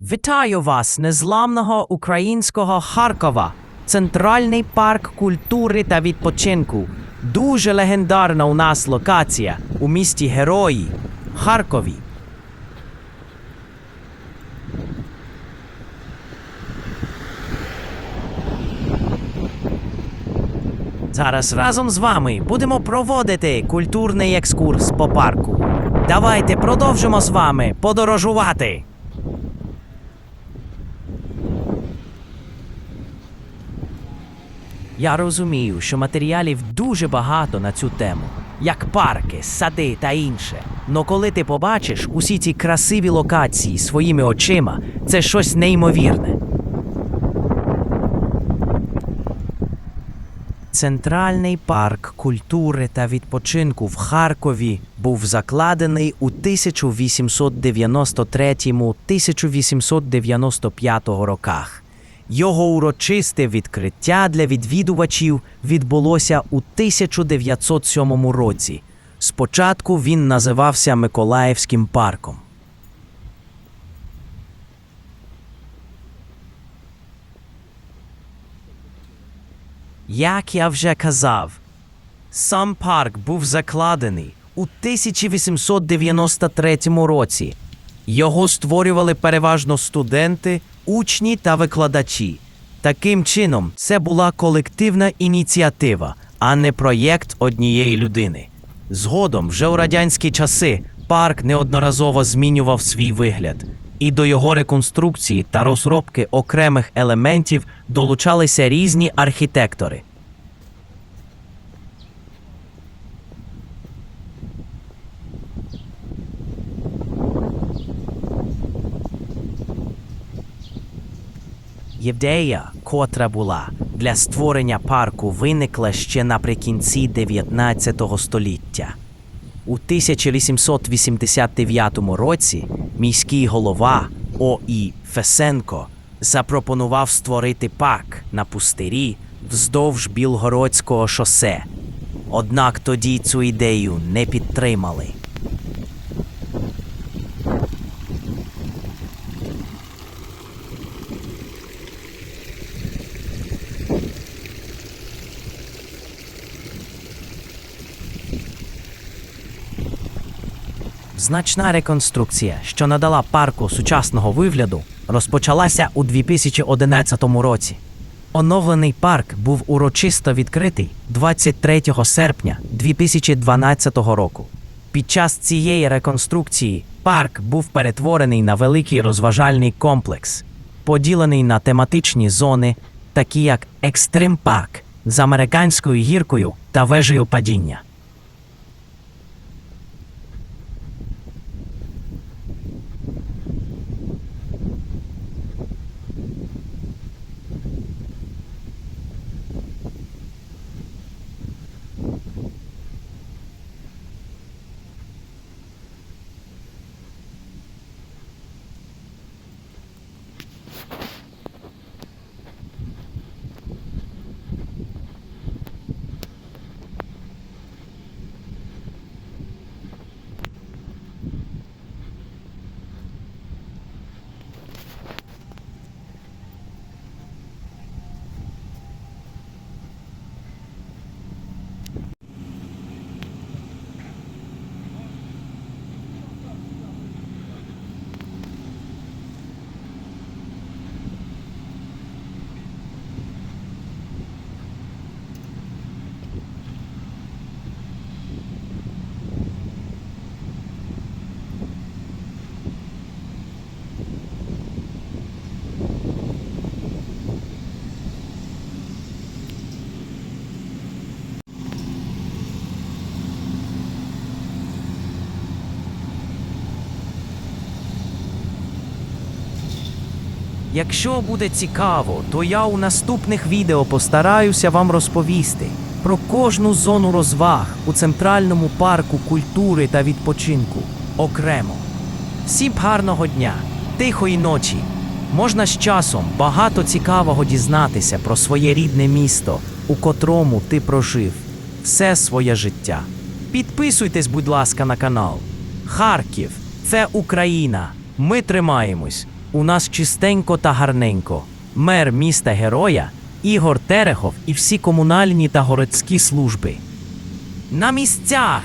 Вітаю вас, незламного українського Харкова, центральний парк культури та відпочинку. Дуже легендарна у нас локація у місті Герої Харкові. Зараз разом з вами будемо проводити культурний екскурс по парку. Давайте продовжимо з вами подорожувати. Я розумію, що матеріалів дуже багато на цю тему, як парки, сади та інше. Но коли ти побачиш усі ці красиві локації своїми очима, це щось неймовірне. Центральний парк культури та відпочинку в Харкові був закладений у 1893-1895 роках. Його урочисте відкриття для відвідувачів відбулося у 1907 році. Спочатку він називався Миколаївським парком. Як я вже казав, сам парк був закладений у 1893 році. Його створювали переважно студенти, учні та викладачі. Таким чином, це була колективна ініціатива, а не проєкт однієї людини. Згодом, вже у радянські часи, парк неодноразово змінював свій вигляд, і до його реконструкції та розробки окремих елементів долучалися різні архітектори. Євдея, котра була для створення парку, виникла ще наприкінці 19 століття. У 1889 році міський голова О.І. Фесенко запропонував створити парк на пустирі вздовж Білгородського шосе. Однак тоді цю ідею не підтримали. Значна реконструкція, що надала парку сучасного вигляду, розпочалася у 2011 році. Оновлений парк був урочисто відкритий 23 серпня 2012 року. Під час цієї реконструкції парк був перетворений на великий розважальний комплекс, поділений на тематичні зони, такі як Екстрим Парк з американською гіркою та вежею падіння. Якщо буде цікаво, то я у наступних відео постараюся вам розповісти про кожну зону розваг у центральному парку культури та відпочинку окремо. Всім гарного дня, тихої ночі. Можна з часом багато цікавого дізнатися про своє рідне місто, у котрому ти прожив все своє життя. Підписуйтесь, будь ласка, на канал. Харків це Україна. Ми тримаємось. У нас чистенько та гарненько. Мер міста Героя Ігор Терехов і всі комунальні та городські служби. На місцях!